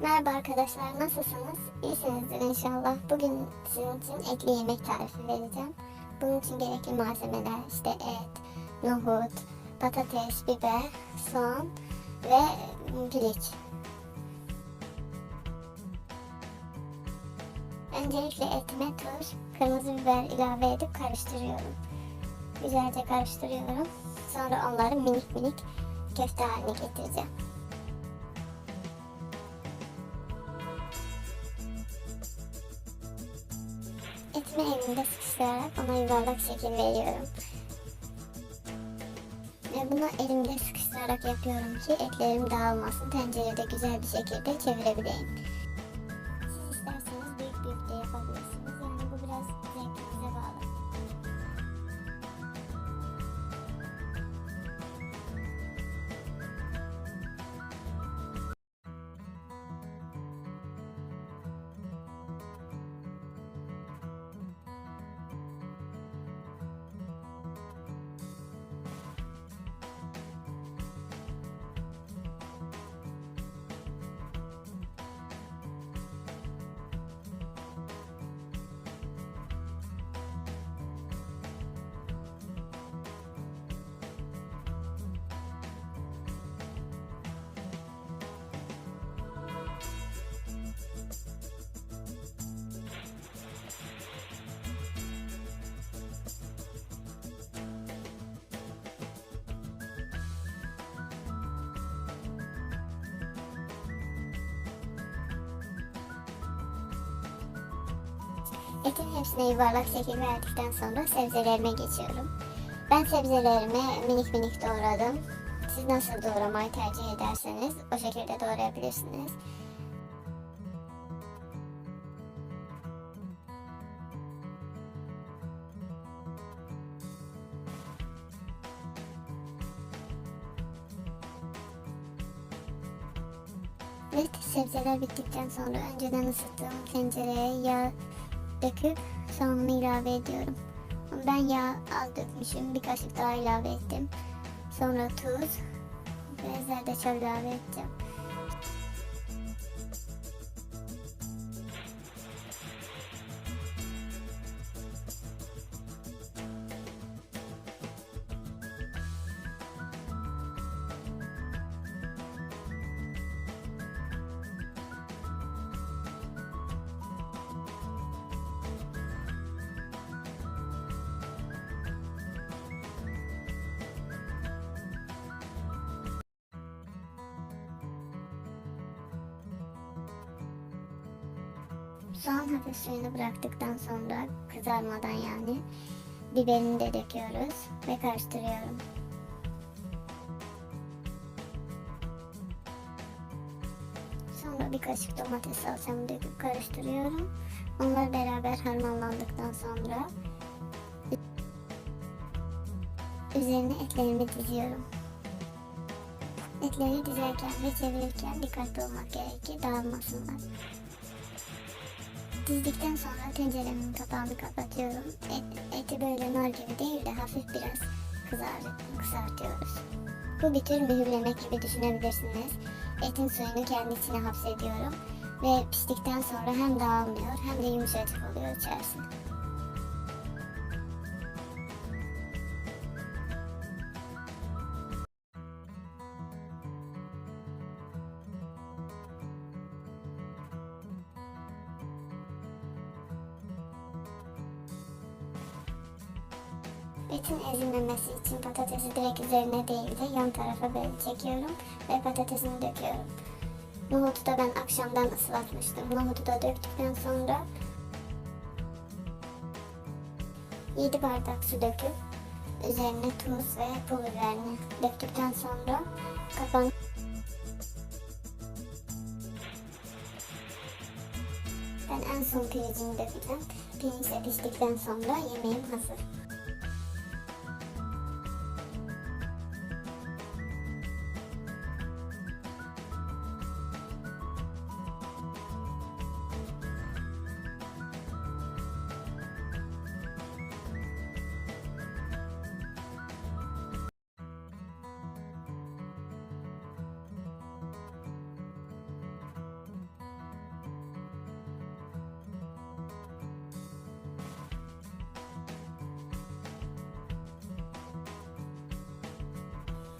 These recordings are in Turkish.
Merhaba arkadaşlar, nasılsınız? İyisinizdir inşallah. Bugün sizin için etli yemek tarifi vereceğim. Bunun için gerekli malzemeler işte et, nohut, patates, biber, soğan ve piliç. Öncelikle etime tuz, kırmızı biber ilave edip karıştırıyorum. Güzelce karıştırıyorum. Sonra onları minik minik köfte haline getireceğim. Etimi elimde sıkıştırarak ona yuvarlak şekil veriyorum. Ve bunu elimde sıkıştırarak yapıyorum ki etlerim dağılmasın. Tencerede güzel bir şekilde çevirebileyim. Etin hepsine yuvarlak şekil verdikten sonra sebzelerime geçiyorum. Ben sebzelerimi minik minik doğradım. Siz nasıl doğramayı tercih ederseniz o şekilde doğrayabilirsiniz. Ve sebzeler bittikten sonra önceden ısıttığım tencereye yağ döküp soğanımı ilave ediyorum. Ben yağ az dökmüşüm. Bir kaşık daha ilave ettim. Sonra tuz ve zerdeçal ilave edeceğim. Soğan hafif suyunu bıraktıktan sonra kızarmadan yani biberini de döküyoruz ve karıştırıyorum. Sonra bir kaşık domates salçamı döküp karıştırıyorum. Onlar beraber harmanlandıktan sonra üzerine etlerimi diziyorum. Etleri dizerken ve çevirirken dikkatli olmak gerekir dağılmasınlar. Dizdikten sonra tenceremin kapağını kapatıyorum. Et, eti böyle nar gibi değil de hafif biraz kızar, kızartıyoruz. Bu bir tür mühürlemek gibi düşünebilirsiniz. Etin suyunu kendi içine hapsediyorum. Ve piştikten sonra hem dağılmıyor hem de yumuşacık oluyor içerisi. Etin ezilmemesi için patatesi direkt üzerine değil de yan tarafa böyle çekiyorum ve patatesini döküyorum. Nohutu da ben akşamdan ıslatmıştım. Nohutu da döktükten sonra 7 bardak su döküp üzerine tuz ve pul biberini döktükten sonra kapağını Ben en son pirincini dökeceğim. Pirinç de sonra yemeğim hazır.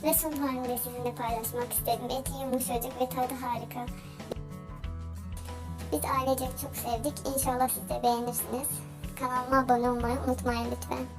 Ve son halini de sizinle paylaşmak istedim. Eti yumuşacık ve tadı harika. Biz ailecek çok sevdik. İnşallah siz de beğenirsiniz. Kanalıma abone olmayı unutmayın lütfen.